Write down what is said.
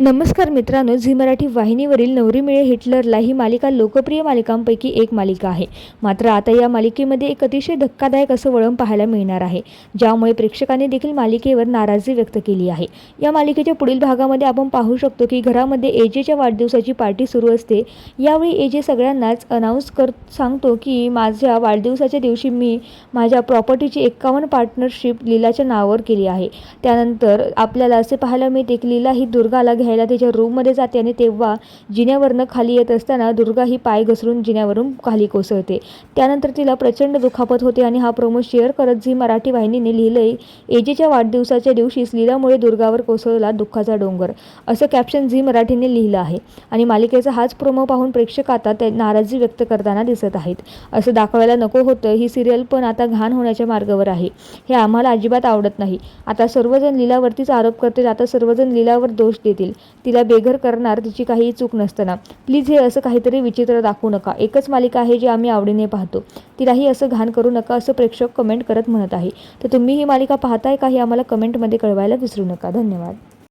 नमस्कार मित्रांनो झी मराठी वाहिनीवरील नवरी मिळे हिटलरला ही मालिका लोकप्रिय मालिकांपैकी एक मालिका आहे. मात्र आता या मालिकेमध्ये एक अतिशय धक्कादायक असं वळण पाहायला मिळणार आहे ज्यामुळे प्रेक्षकांनी देखील मालिकेवर नाराजी व्यक्त केली आहे. या मालिकेच्या पुढील भागामध्ये आपण पाहू शकतो की घरामध्ये एजेच्या वाढदिवसाची पार्टी सुरू असते. यावेळी एजे सगळ्यांनाच अनाऊन्स कर सांगतो की माझ्या वाढदिवसाच्या दिवशी मी माझ्या प्रॉपर्टीची एक्कावन्न पार्टनरशिप लीलाच्या नावावर केली आहे. त्यानंतर आपल्याला असे पाहायला मिळते की लीला ही दुर्गाला घ्यायला तिच्या रूममध्ये जाते आणि तेव्हा जिन्यावरनं खाली येत असताना दुर्गा ही पाय घसरून जिन्यावरून खाली कोसळते. त्यानंतर तिला प्रचंड दुखापत होते आणि हा प्रोमो शेअर करत झी मराठी वाहिनीने लिहिलंय एजेच्या वाढदिवसाच्या दिवशीच लीलामुळे दुर्गावर कोसळला दुःखाचा डोंगर असं कॅप्शन झी मराठीने लिहिलं आहे. आणि मालिकेचा हाच प्रोमो पाहून प्रेक्षक आता ते नाराजी व्यक्त करताना दिसत आहेत. असं दाखवायला नको होतं ही सिरियल पण आता घाण होण्याच्या मार्गावर आहे. हे आम्हाला अजिबात आवडत नाही. आता सर्वजण लीलावरतीच आरोप करतील आता सर्वजण लीलावर दोष देतील. तिला बेघर करणार तिची काही चूक नसताना. प्लीज हे असं काहीतरी विचित्र दाखवू नका. एकच मालिका आहे जी आम्ही आवडीने पाहतो. तिलाही असं घाण करू नका असं प्रेक्षक कमेंट करत म्हणत आहे. तर तुम्ही ही मालिका पाहताय का हे आम्हाला कमेंटमध्ये कळवायला विसरू नका. धन्यवाद.